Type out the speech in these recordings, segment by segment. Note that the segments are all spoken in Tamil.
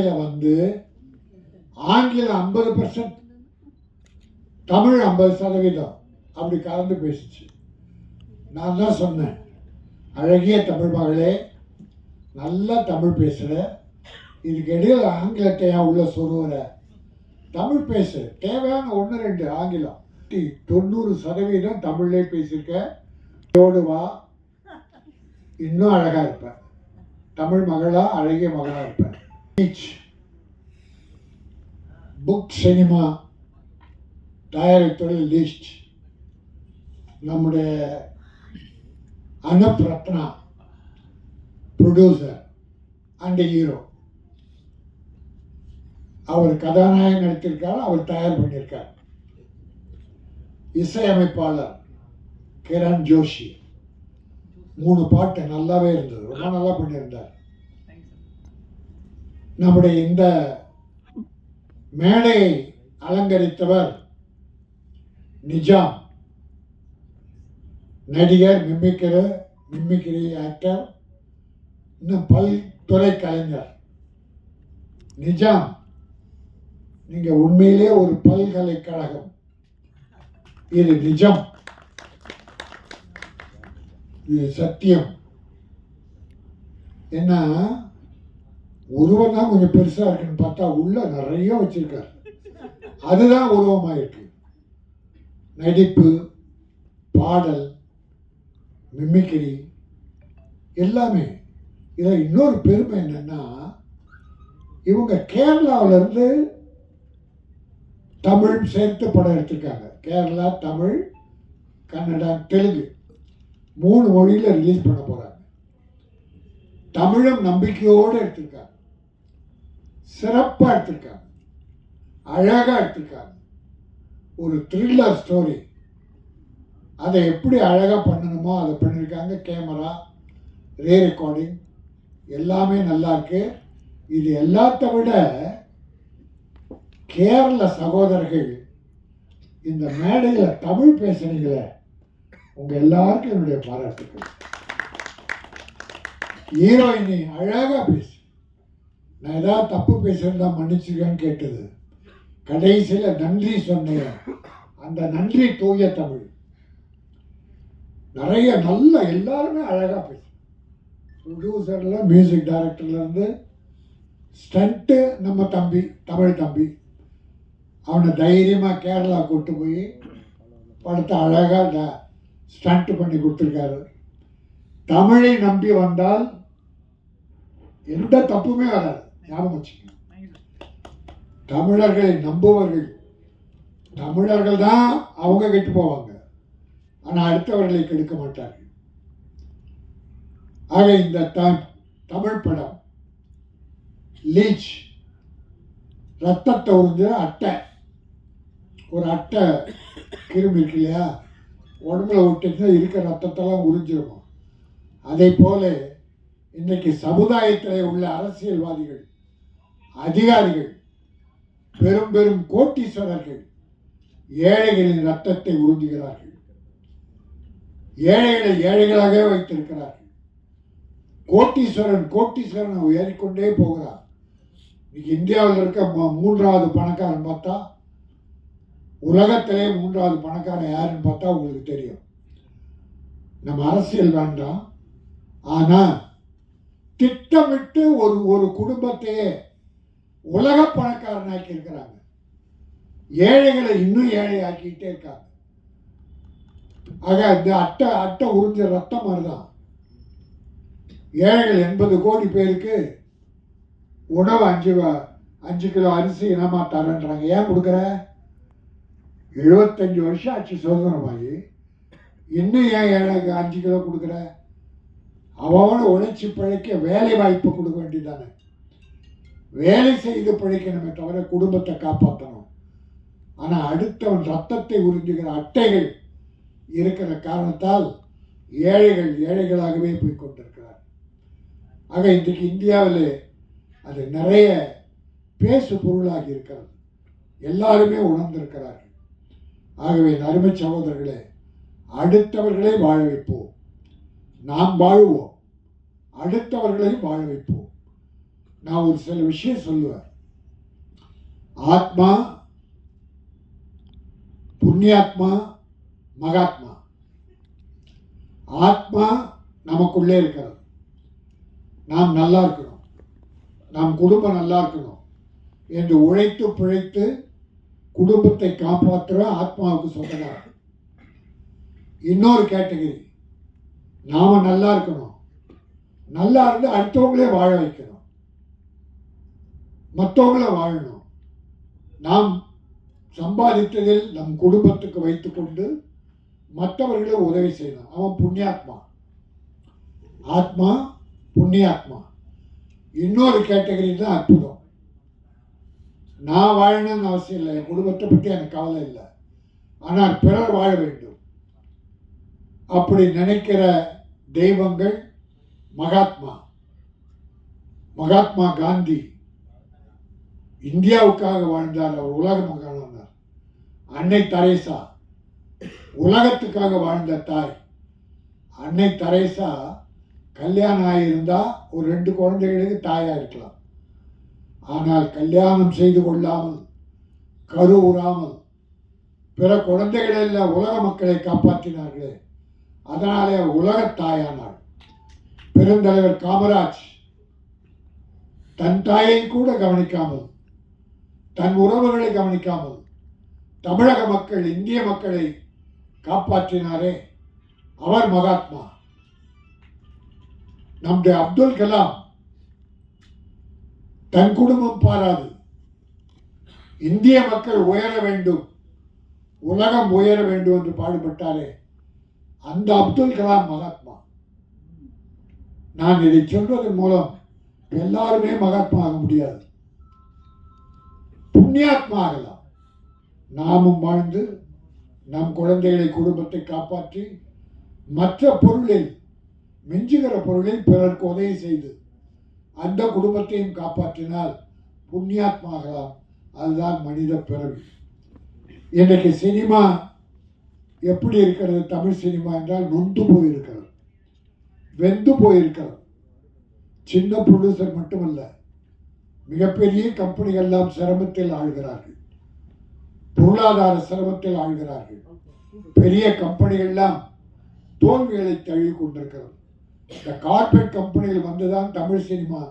புடவையில் வந்து ஆங்கிலம் ஐம்பது பர்சன்ட் தமிழ் ஐம்பது சதவீதம். அப்படி கலந்து பேசிச்சு. நான் தான் சொன்னேன் அழகிய தமிழ் மகளே நல்லா தமிழ் பேசுகிற இதுக்கு இடையில் ஆங்கிலத்தை ஏன் உள்ள சொருகிற தமிழ் பேசு தேவையான ஒன்று ரெண்டு ஆங்கிலம். டி- தொண்ணூறு சதவீதம் தமிழ்லே பேசியிருக்க தோடுவா இன்னும் அழகாக இருப்பேன் தமிழ் மகளாக அழகிய மகளாக இருப்பேன் பீச் புக் சினிமா தயாரித்துறை லிஸ்ட் நம்முடைய அனப் ரத்னா ப்ரொடியூசர் அண்ட் ஹீரோ அவர் கதாநாயகன் நடித்திருக்கார் அவர் தயார் பண்ணியிருக்கார் இசையமைப்பாளர் கிரண் ஜோஷி. மூணு பாட்டு நல்லாவே இருந்தது. ரொம்ப நல்லா பண்ணியிருந்தார். நம்முடைய இந்த மேடையை அலங்கரித்தவர் நிஜாம். நடிகர் மிம்மிக்கிற மிமிக்ரி ஆக்டர் இன்னும் பல்துறை கலைஞர் நிஜாம் நீங்கள் உண்மையிலே ஒரு பல்கலைக்கழகம். இது நிஜம். இது சத்தியம். என்ன உருவம் தான் கொஞ்சம் பெருசா இருக்குன்னு பார்த்தா உள்ள நிறைய வச்சிருக்காரு. அதுதான் உருவமா இருக்கு. நடிப்பு பாடல் மிமிக்கிரி எல்லாமே. இதில் இன்னொரு பெருமை என்னன்னா இவங்க கேரளாவிலேருந்து தமிழ் சேர்த்து படம் எடுத்திருக்காங்க. கேரளா தமிழ் கன்னடா தெலுங்கு. மூணு மொழியில் ரிலீஸ் பண்ண போகிறாங்க தமிழும் நம்பிக்கையோடு எடுத்திருக்காங்க. சிறப்பாக எடுத்திருக்காங்க. அழகாக எடுத்திருக்காங்க. ஒரு த்ரில்லர் ஸ்டோரி அதை எப்படி அழகாக பண்ணணுமோ அதை பண்ணியிருக்காங்க. கேமரா ரே ரெக்கார்டிங் எல்லாமே நல்லா இருக்கு. இது எல்லாத்த விட கேரள சகோதரர்கள் இந்த மேடையில் தமிழ் பேசுனீங்களே உங்க எல்லாருக்கும் என்னுடைய பாராட்டுக்கள். ஹீரோயினி அழகாக பேசு. நான் ஏதாவது தப்பு பேசுகிறதா மன்னிச்சிருக்கேன்னு கேட்டது. கடைசியில் நன்றி சொன்னேன். அந்த நன்றி தூய தமிழ். நிறைய நல்ல எல்லாருமே அழகாக பேசு ப்ரொடியூசரில் மியூசிக் டைரக்டர்லேருந்து ஸ்டண்ட்டு நம்ம தம்பி தமிழ் தம்பி. அவனை தைரியமாக கேரளா கூட்டு போய் படத்தை அழகா ஸ்டண்ட் பண்ணி கொடுத்துருக்காரு. தமிழை நம்பி வந்தால் எந்த தப்புமே வராது. ஞாபகம் வச்சுக்கணும் தமிழர்களை நம்புவர்கள் தமிழர்கள் தான் அவங்க கெட்டு போவாங்க. ஆனால் அடுத்தவர்களை கெடுக்க மாட்டார்கள். ஆக இந்த தமிழ் படம் லீச் ரத்தத்தை உறிஞ்ச அட்டை. ஒரு அட்டை கிருமி இருக்கு இல்லையா? உடம்புல விட்டுச்சுன்னா இருக்க ரத்தத்தெல்லாம் உறிஞ்சிருக்கும் அதே போல இன்னைக்கு சமுதாயத்தில் உள்ள அரசியல்வாதிகள் அதிகாரிகள் பெரும் பெரும் கோட்டீஸ்வரர்கள் ஏழைகளின் ரத்தத்தை உறிஞ்சுகிறார்கள். ஏழைகளை ஏழைகளாகவே வைத்திருக்கிறார்கள். கோட்டீஸ்வரன் கோட்டீஸ்வரன் ஏறிக்கொண்டே போகிறார். இன்னைக்கு இந்தியாவில் இருக்க மூன்றாவது பணக்காரன் பார்த்தா உலகத்திலே மூன்றாவது பணக்காரன் யாருன்னு பார்த்தா உங்களுக்கு தெரியும். நம்ம அரசியல் வேண்டாம். ஆனால் திட்டமிட்டு ஒரு ஒரு குடும்பத்தையே உலக பணக்காரனாக்கி இருக்கிறாங்க. ஏழைகளை இன்னும் ஏழையாக்கிட்டே இருக்காங்க. ஆக இந்த அட்டை அட்டை உறிஞ்ச ரத்தம் மாதிரிதான் ஏழைகள் எண்பது கோடி பேருக்கு உணவு அஞ்சு அஞ்சு கிலோ அரிசி இனமா தரேன்றாங்க. ஏன் கொடுக்குற? எழுபத்தஞ்சு வருஷம் ஆச்சு சுதந்திரமாகி இன்னும் ஏன் ஏழைக்கு அஞ்சு கிலோ கொடுக்குற? அவனோட உழைச்சி பிழைக்க வேலை வாய்ப்பு கொடுக்க வேண்டியதானே வேலை செய்து பிழைக்கணுமே தவிர குடும்பத்தை காப்பாற்றணும் ஆனால் அடுத்தவன் ரத்தத்தை உறிஞ்சுகிற அட்டைகள் இருக்கிற காரணத்தால் ஏழைகள் ஏழைகளாகவே போய் கொண்டிருக்கிறார். ஆக இன்றைக்கு இந்தியாவில் அது நிறைய பேசு பொருளாகி இருக்கிறது. எல்லாருமே உணர்ந்திருக்கிறார்கள். ஆகவே அருமை சகோதரர்களே அடுத்தவர்களை வாழ வைப்போம். நாம் வாழ்வோம். அடுத்தவர்களையும் வாழ வைப்போம். நான் ஒரு சில விஷயம் சொல்லுவேன். ஆத்மா புண்ணியாத்மா மகாத்மா. ஆத்மா நமக்குள்ளே இருக்கிறது. நாம் நல்லா இருக்கணும் நாம் குடும்பம் நல்லா இருக்கணும் என்று உழைத்து பிழைத்து குடும்பத்தை காப்பாற்றுற ஆத்மாவுக்கு சொந்தக்காரர் இன்னொரு கேட்டகரி நாம் நல்லா இருக்கணும். நல்லா இருந்து அடுத்தவங்களே வாழ வைக்கணும். மற்றவங்கள வாழணும். நாம் சம்பாதித்ததில் நம் குடும்பத்துக்கு வைத்துக்கொண்டு மற்றவர்களை உதவி செய்யணும். அவன் புண்ணியாத்மா. ஆத்மா புண்ணியாத்மா. இன்னொரு கேட்டகரி தான் அற்புதம். நான் வாழணும்னு அவசியம் இல்லை. என் குடும்பத்தை பற்றி எனக்கு கவலை இல்லை. ஆனால் பிறர் வாழ வேண்டும். அப்படி நினைக்கிற தெய்வங்கள் மகாத்மா. மகாத்மா காந்தி. இந்தியாவுக்காக வாழ்ந்தார் அவர் உலக மகானானார் அன்னை தரேசா உலகத்துக்காக வாழ்ந்த தாய். அன்னை தரேசா கல்யாணம் ஆகியிருந்தால் ஒரு ரெண்டு குழந்தைகளுக்கு தாயாக இருக்கலாம். ஆனால் கல்யாணம் செய்து கொள்ளாமல் கருவுறாமல் பிற குழந்தைகள் எல்லாம் உலக மக்களை காப்பாற்றினார்களே. அதனாலே அவர் உலகத் தாயானாள் பெருந்தலைவர் காமராஜ் தன் தாயை கூட கவனிக்காமல் தன் உறவுகளை கவனிக்காமல் தமிழக மக்கள் இந்திய மக்களை காப்பாற்றினாரே அவர் மகாத்மா. நம்முடைய அப்துல் கலாம் தன் குடும்பம் பாராது. இந்திய மக்கள் உயர வேண்டும் உலகம் உயர வேண்டும் என்று பாடுபட்டாரே அந்த அப்துல் கலாம் மகாத்மா. நான் இதை சொல்வதன் மூலம் எல்லாருமே மகாத்மா ஆக முடியாது. புண்ணியாத்மா ஆகலாம் நாமும் வாழ்ந்து நம் குழந்தைகளை குடும்பத்தை காப்பாற்றி மற்ற பொருளில் மிஞ்சுகிற பொருளில் பிறருக்கு உதவி செய்து அந்த குடும்பத்தையும் காப்பாற்றினால் புண்ணியாத்மா ஆகலாம் அதுதான் மனித பிறவி. இன்றைக்கு சினிமா எப்படி இருக்கிறது? தமிழ் சினிமா என்றால் நொந்து போயிருக்கிறது. வெந்து போயிருக்கிறது. சின்ன ப்ரொடியூசர் மட்டுமல்ல மிகப்பெரிய கம்பெனிகள் எல்லாம் சிரமத்தில் ஆழ்கிறார்கள். பொருளாதார சிரமத்தில் ஆழ்கிறார்கள். பெரிய கம்பெனிகள்லாம் தோல்விகளை தழுவி கொண்டிருக்கிறது. இந்த கார்பரேட் கம்பெனிகள் வந்துதான் தமிழ் சினிமா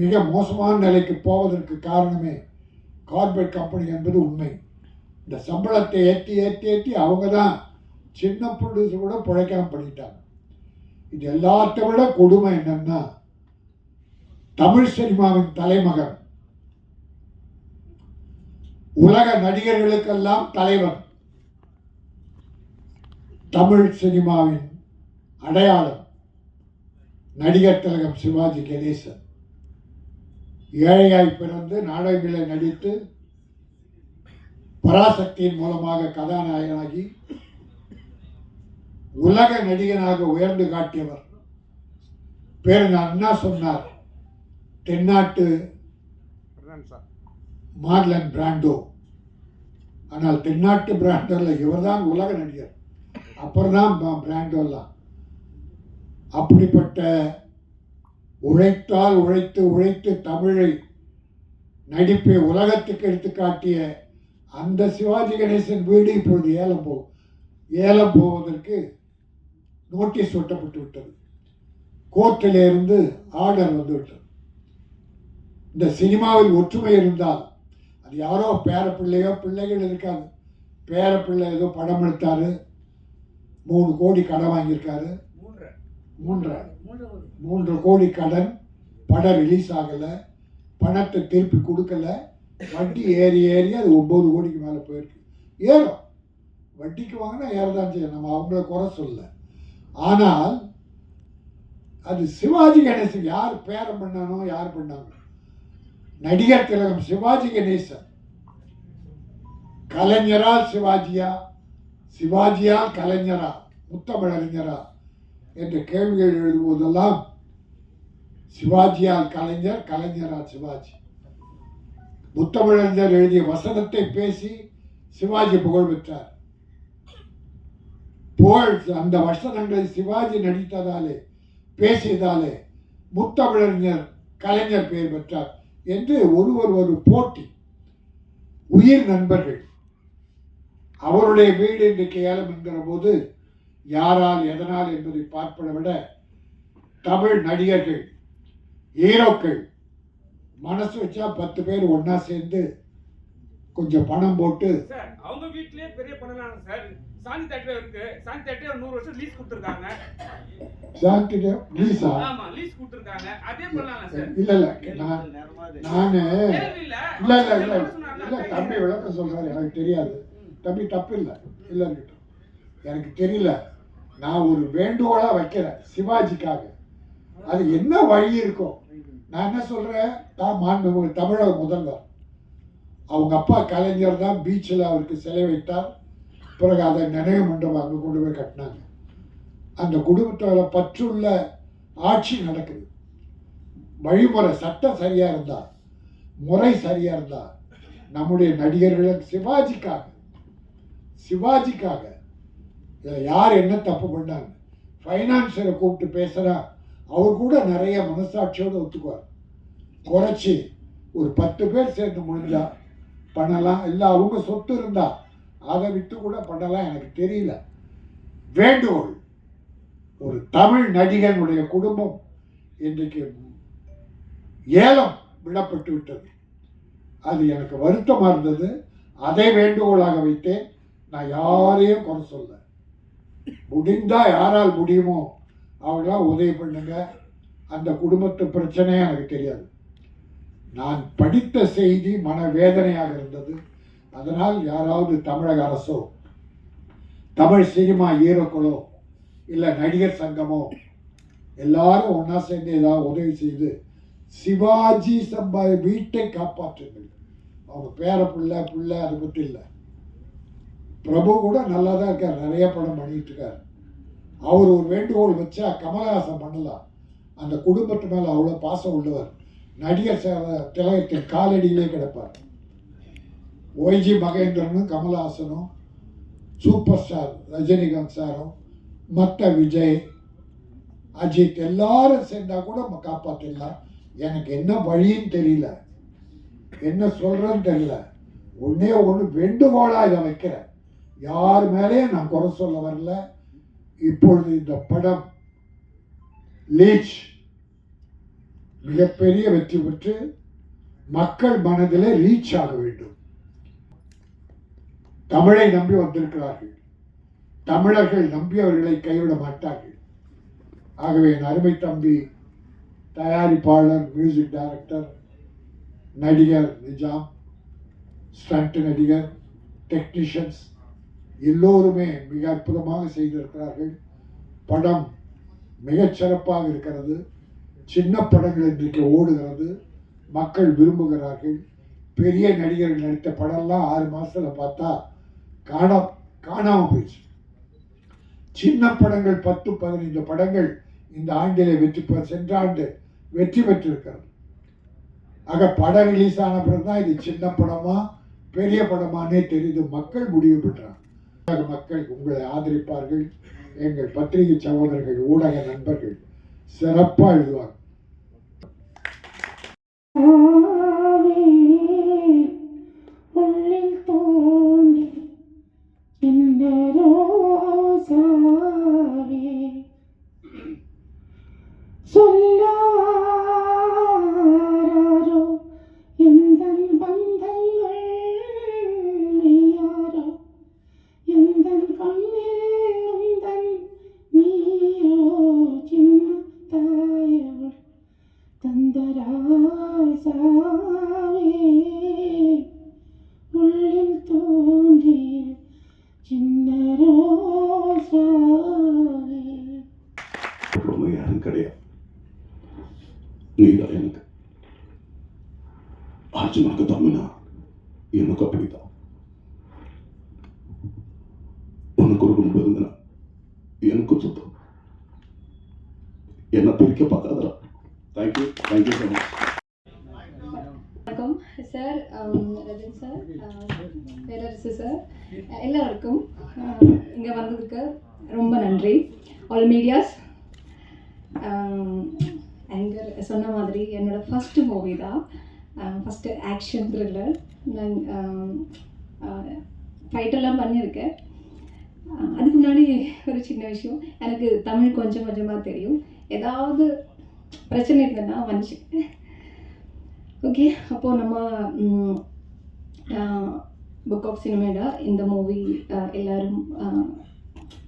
மிக மோசமான நிலைக்கு போவதற்கு காரணமே கார்பரேட் கம்பெனி என்பது உண்மை. இந்த சம்பளத்தை ஏற்றி ஏற்றி ஏற்றி அவங்க தான் சின்ன ப்ரொடியூசர் கூட பிழைக்காம பண்ணிட்டாங்க. இது எல்லாத்த விட கொடுமை என்னன்னா தமிழ் சினிமாவின் தலைமகன். உலக நடிகர்களுக்கெல்லாம் தலைவன். தமிழ் சினிமாவின் அடையாளம் நடிகர் திலகம் சிவாஜி கணேசன். ஏழையாய் பிறந்து நாடகங்களை நடித்து பராசக்தியின் மூலமாக கதாநாயகனாகி உலக நடிகனாக உயர்ந்து காட்டியவர். பேர் அண்ணா சொன்னார். தென்னாட்டு மார்லன் பிராண்டோ. ஆனால் தென்னாட்டு பிராண்டோல இவர்தான் உலக நடிகர். அப்புறம் தான் பிராண்டோலாம் அப்படிப்பட்ட உழைத்தால் உழைத்து உழைத்து தமிழை நடிப்பை உலகத்துக்கு எடுத்து காட்டிய அந்த சிவாஜி கணேசன் வீடு இப்பொழுது ஏலம் போ ஏலம் போவதற்கு நோட்டீஸ் ஒட்டப்பட்டு விட்டது. கோர்ட்டில் இருந்து ஆர்டர் வந்து விட்டது இந்த சினிமாவில் ஒற்றுமை இருந்தால் அது யாரோ பேர பிள்ளையோ பிள்ளைகள் இருக்காது. பேர பிள்ளை ஏதோ படம் எடுத்தாரு. மூணு கோடி கடன் வாங்கியிருக்காரு. மூன்றரை. மூன்று கோடி கடன். படம் ரிலீஸ் ஆகலை. பணத்தை திருப்பி கொடுக்கல. வட்டி ஏறி ஏறி அது ஒம்பது கோடிக்கு மேலே போயிருக்கு. ஏறும் வட்டிக்கு வாங்கினா ஏறதான் செய்யும். நம்ம அவங்கள குறை சொல்ல. ஆனால் அது சிவாஜி கணேசன் யார் பேரம் பண்ணானோ யார் பண்ணாங்க நடிகர் திலகம் சிவாஜி கணேசன். கலைஞரால் சிவாஜியா? சிவாஜியால் கலைஞரா? முத்தமிழறிஞரா என்ற கேள்விகள் எழுதுவதெல்லாம் சிவாஜியால் கலைஞர் கலைஞரால் சிவாஜி. முத்தமிழறிஞர் எழுதிய வசனத்தை பேசி சிவாஜி புகழ் பெற்றார். புகழ் அந்த வசனங்களை சிவாஜி நடித்ததாலே பேசியதாலே முத்தமிழறிஞர் கலைஞர் பெயர் பெற்றார். என்று ஒருவர் ஒரு போட்டி. உயிர் நண்பர்கள். அவருடைய வீடு இன்றைக்கு ஏலம் என்கிற போது யாரால் எதனால் என்பதை பார்ப்பதை விட தமிழ் நடிகர்கள் ஹீரோக்கள் மனசு வச்சா பத்து பேர் ஒன்னா சேர்ந்து கொஞ்சம் பணம் போட்டு அவங்க வீட்லயே பெரிய பணம் சார். சாந்தி தேட்டர் இருக்கு. சாந்தி தேட்டர் நூறு வருஷம் லீஸ் கொடுத்துருக்காங்க. சாந்தி ப்ளீஸா ஆமா லீஸ் கொடுத்துருக்காங்க. அதே பண்ணலாம் சார் இல்ல இல்ல நான் நானு இல்ல இல்ல இல்ல. தம்பி விளக்கம் சொல்றாரு. எனக்கு தெரியாது. தம்பி தப்பு இல்லை. எனக்கு தெரியல. நான் ஒரு வேண்டுகோளா வைக்கிறேன் சிவாஜிக்காக. அது என்ன வழி இருக்கும் நான் என்ன சொல்றேன்? தான் மாண்புமிகு தமிழக முதல்வர். அவங்க அப்பா கலைஞர் தான் பீச்சில் அவருக்கு சிலை வைத்தார். பிறகு அதை நினைவு மண்டபம் அங்கே கொண்டு போய் கட்டினாங்க. அந்த குடும்பத்தோட பற்றுள்ள ஆட்சி நடக்குது. வழிமுறை சட்டம் சரியாக இருந்தால் முறை சரியாக இருந்தால் நம்முடைய நடிகர்களுக்கு சிவாஜிக்காக சிவாஜிக்காக இதுல யார் என்ன தப்பு பண்ணாங்க? ஃபைனான்சியரை கூப்பிட்டு பேசுகிறா அவர் கூட நிறைய மனசாட்சியோடு ஒத்துக்குவார். குறைச்சி ஒரு பத்து பேர் சேர்ந்து முடிஞ்சால் பண்ணலாம் இல்லை அவங்க சொத்து இருந்தால் அதை விட்டு கூட பண்ணலாம் எனக்கு தெரியல. வேண்டுகோள். ஒரு தமிழ் நடிகனுடைய குடும்பம் இன்றைக்கு ஏலம் விடப்பட்டு விட்டது. அது எனக்கு வருத்தமாக இருந்தது. அதை வேண்டுகோளாக வைத்தேன். நான் யாரையும் குறை சொல்ல முடிந்தால் யாரால் முடியுமோ அவங்களாம் உதவி பண்ணுங்க. அந்த குடும்பத்து பிரச்சனையே எனக்கு தெரியாது. நான் படித்த செய்தி மனவேதனையாக இருந்தது. அதனால் யாராவது தமிழக அரசோ தமிழ் சினிமா ஹீரோக்களோ இல்லை நடிகர் சங்கமோ எல்லாரும் ஒன்றா சேர்ந்து ஏதாவது உதவி செய்து சிவாஜி சம்பா வீட்டை காப்பாற்றுங்கள். அவங்க பேர பிள்ளை பிள்ளை அதை பற்றி இல்லை. பிரபு கூட நல்லா தான் இருக்கார் நிறைய படம் பண்ணிட்டு இருக்கார். அவர் ஒரு வேண்டுகோள் வச்சா கமலஹாசன் பண்ணலாம். அந்த குடும்பத்து மேலே அவ்வளோ பாசம் உள்ளவர். நடிகர் திலகத்தின் காலடியிலே கிடப்பார். ஒய்ஜி மகேந்திரனும் கமலஹாசனும் சூப்பர் ஸ்டார் ரஜினிகாந்த் சாரும் மற்ற விஜய் அஜித் எல்லாரும் சேர்ந்தால் கூட நம்ம காப்பாற்றிடலாம் எனக்கு என்ன வழின்னு தெரியல. என்ன சொல்கிறேன்னு தெரியல. ஒன்னே ஒன்று வேண்டுகோளாக இதை வைக்கிறேன். யார் மேலேயும் நான் குறை சொல்ல வரல. இப்பொழுது இந்த படம் லீச். மிகப்பெரிய வெற்றி பெற்று மக்கள் மனதில் ரீச் ஆக வேண்டும். தமிழை நம்பி வந்திருக்கிறார்கள். தமிழர்கள் நம்பி அவர்களை கைவிட மாட்டார்கள். ஆகவே என் அருமை தம்பி தயாரிப்பாளர் மியூசிக் டைரக்டர் நடிகர் நிஜாம் ஸ்டண்ட் நடிகர் டெக்னீஷியன்ஸ் எல்லோருமே மிக அற்புதமாக செய்திருக்கிறார்கள். படம் மிகச்சிறப்பாக இருக்கிறது. சின்ன படங்கள் இன்றைக்கு ஓடுகிறது. மக்கள் விரும்புகிறார்கள். பெரிய நடிகர்கள் நடித்த படம்லாம் ஆறு மாதத்தில் பார்த்தா காணா காணாமல் போயிடுச்சு. சின்ன படங்கள் பத்து பதினைந்து படங்கள் இந்த ஆண்டிலே வெற்றி சென்ற ஆண்டு வெற்றி பெற்றிருக்கிறது. ஆக படம் ரிலீஸ் ஆன பிறகு தான் இது சின்ன படமா பெரிய படமானே தெரிந்து மக்கள் முடிவு பெற்றாங்க. மக்கள் உங்களை ஆதரிப்பார்கள். எங்கள் பத்திரிகை சகோதரர்கள் ஊடக நண்பர்கள் சிறப்பாக எழுதுவாங்க. என்ன பிரிக்க பார்க்காதரா thank you thank you so much வணக்கம். சார் ரஜின் ரஜன் சார் பேரரசு சார் எல்லாருக்கும் இங்கே வந்ததுக்கு ரொம்ப நன்றி. ஆல் மீடியாஸ் ஆங்கர் சொன்ன மாதிரி என்னோடய ஃபஸ்ட்டு மூவி தான். ஃபஸ்ட்டு ஆக்ஷன் த்ரில்லர் நான் ஃபைட்டெல்லாம் பண்ணியிருக்கேன். அதுக்கு முன்னாடி ஒரு சின்ன விஷயம். எனக்கு தமிழ் கொஞ்சம் கொஞ்சமாக தெரியும். ஏதாவது பிரச்சனை இருந்ததுன்னா வந்துச்சு. ஓகே அப்போது நம்ம புக் ஆஃப் சினிமேடா இந்த மூவி எல்லோரும்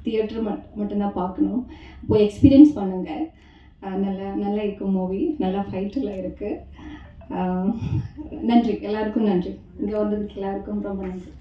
தியேட்டர் மட் மட்டும்தான் பார்க்கணும். போய் எக்ஸ்பீரியன்ஸ் பண்ணுங்கள் நல்லா நல்லா இருக்கும் மூவி நல்லா ஃபைட்டில் இருக்குது நன்றி. எல்லாருக்கும் நன்றி. இங்கே வந்ததுக்கு எல்லாருக்கும் ரொம்ப நன்றி.